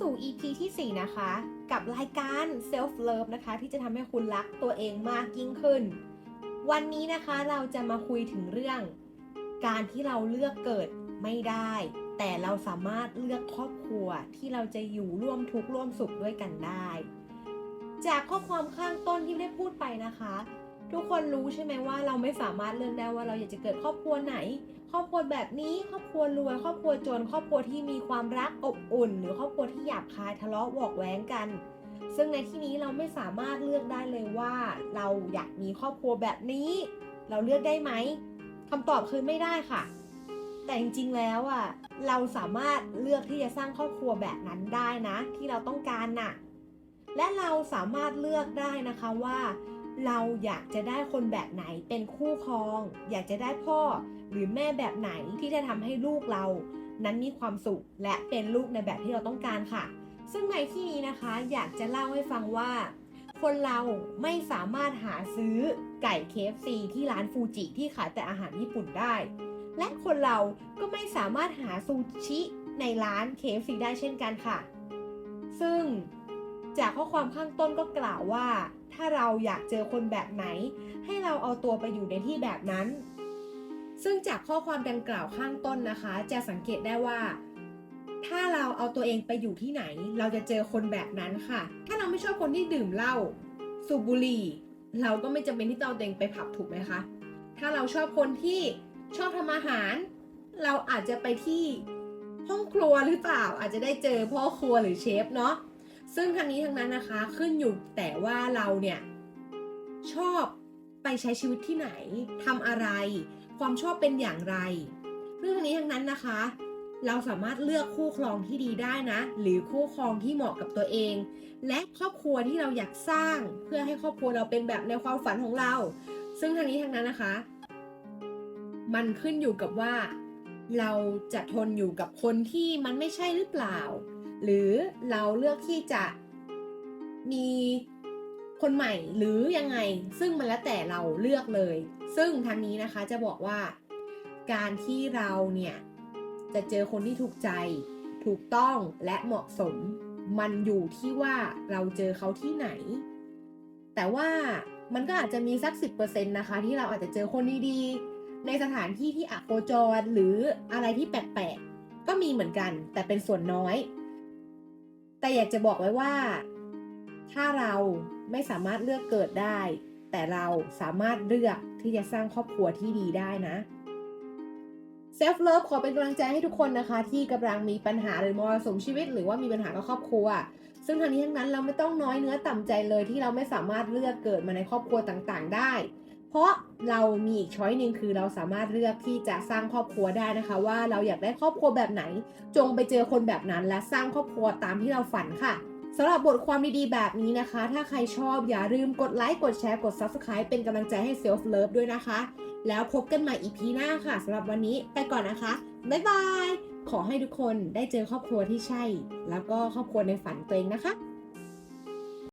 สู่ EP ที่ 4 นะคะ กับรายการ Self Love นะคะ ที่จะทำให้คุณรักตัวเองมากยิ่งขึ้น วันนี้นะคะเราจะมาคุยถึงเรื่อง การที่เราเลือกเกิดไม่ได้ แต่เราสามารถเลือกครอบครัวที่เราจะอยู่ร่วมทุกข์ร่วมสุขด้วยกันได้ จากข้อความข้างต้นที่ได้พูดไปนะคะ ทุกคนรู้ใช่ไหมว่าเราไม่สามารถเลือกได้ว่าเราอยากจะเกิดครอบครัวไหน ครอบครัวแบบนี้ครอบครัวรวยครอบครัวจน ครอบครัวที่มีความรักอบอุ่น หรือครอบครัวที่หยาบคายทะเลาะวอกแว้งกัน ซึ่งในที่นี้เราไม่สามารถเลือกได้เลยว่า เราอยากมีครอบครัวแบบนี้ เราเลือกได้ไหมคำตอบคือไม่ได้ค่ะ แต่จริงๆแล้วอะเราสามารถเลือกที่จะสร้างครอบครัวแบบนั้นได้นะ ที่เราต้องการน่ะและเราสามารถเลือกได้นะคะว่า เราอยากจะได้คนแบบไหนเป็นคู่ครอง อยากจะได้พ่อหรือแม่แบบไหนที่จะทำให้ลูกเรา นั้นมีความสุขและเป็นลูกในแบบที่เราต้องการค่ะ ซึ่งในที่นี้นะคะอยากจะเล่าให้ฟังว่า คนเราไม่สามารถหาซื้อไก่ KFC ที่ร้านฟูจิที่ขายแต่อาหารญี่ปุ่นได้ และคนเราก็ไม่สามารถหาซูชิในร้าน KFC ได้เช่นกันค่ะ ซึ่งจากข้อความข้างต้นก็กล่าวว่า ถ้าเราอยากเจอคนแบบไหน ให้เราเอาตัวไปอยู่ในที่แบบนั้น ซึ่งจากข้อความดังกล่าวข้างต้นนะคะ จะสังเกตได้ว่า ถ้าเราเอาตัวเองไปอยู่ที่ไหน เราจะเจอคนแบบนั้นค่ะ ถ้าเราไม่ชอบคนที่ดื่มเหล้าสูบบุหรี่ เราก็ไม่จำเป็นที่จะเอาตัวเองไปผับถูกไหมคะ ถ้าเราชอบคนที่ชอบทำอาหาร เราอาจจะไปที่ห้องครัวหรือเปล่าอาจจะได้เจอพ่อครัวหรือเชฟเนาะ ซึ่งทั้งนี้ทั้งนั้นนะคะขึ้นอยู่แต่ว่าเราเนี่ยชอบไปใช้ชีวิตที่ไหนทำอะไร ความชอบเป็นอย่างไร เรื่องนี้ทั้งนั้นนะคะ เราสามารถเลือกคู่ครองที่ดีได้นะ หรือคู่ครองที่เหมาะกับตัวเอง และครอบครัวที่เราอยากสร้าง เพื่อให้ครอบครัวเราเป็นแบบในความฝันของเรา ซึ่งทั้งนี้ทั้งนั้นนะคะ มันขึ้นอยู่กับว่า เราจะทนอยู่กับคนที่มันไม่ใช่หรือเปล่า หรือเราเลือกที่จะมีคนใหม่หรือยังไง ซึ่งมันแล้วแต่เราเลือกเลย ซึ่งทางนี้นะคะจะบอกว่า การที่เราเนี่ยจะเจอคนที่ถูกใจ ถูกต้องและเหมาะสม มันอยู่ที่ว่าเราเจอเขาที่ไหน แต่ว่ามันก็อาจจะมีสัก 10%นะคะ ที่เราอาจจะเจอคนดีๆ ในสถานที่ที่อโคจรหรืออะไรที่แปลกๆ ก็มีเหมือนกัน แต่เป็นส่วนน้อย แต่อยากจะบอกไว้ว่า ถ้าเราไม่สามารถเลือกเกิดได้ แต่เราสามารถเลือกที่จะสร้างครอบครัวที่ดีได้นะ Self Love ขอเป็นกำลังใจให้ทุกคนนะคะ ที่กำลังมีปัญหาหรือมรสุมชีวิต หรือว่ามีปัญหากับครอบครัว ซึ่งทางนี้ทั้งนั้นเราไม่ต้องน้อยเนื้อต่ำใจเลยที่เราไม่สามารถเลือกเกิดมาในครอบครัวต่างๆ ได้ เพราะเรามีอีกช้อยหนึ่งคือเราสามารถเลือกที่จะสร้างครอบครัวได้นะคะ ว่าเราอยากได้ครอบครัวแบบไหน จงไปเจอคนแบบนั้น และสร้างครอบครัวตามที่เราฝันค่ะสำหรับบทความดีๆ แบบนี้นะคะ ถ้าใครชอบอย่าลืมกดไลค์ กดแชร์ กด Subscribe เป็นกำลังใจให้ Self Love ด้วยนะคะ แล้วพบกันใหม่อีพีหน้าค่ะสำหรับวันนี้ไปก่อนนะคะ บ๊ายบาย ขอให้ทุกคนได้เจอครอบครัวที่ใช่ แล้วก็ครอบครัวในฝันตัวเองนะคะ